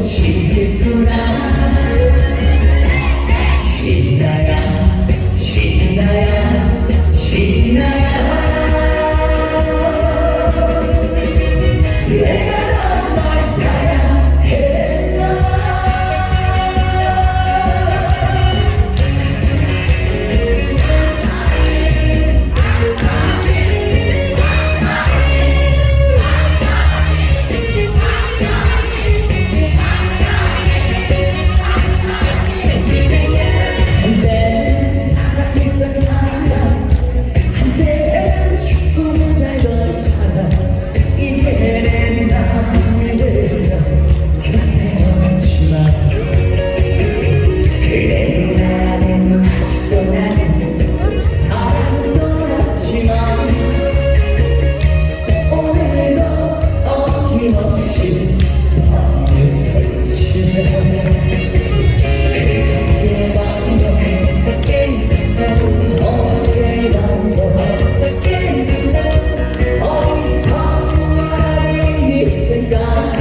지겠구나 신나야 God.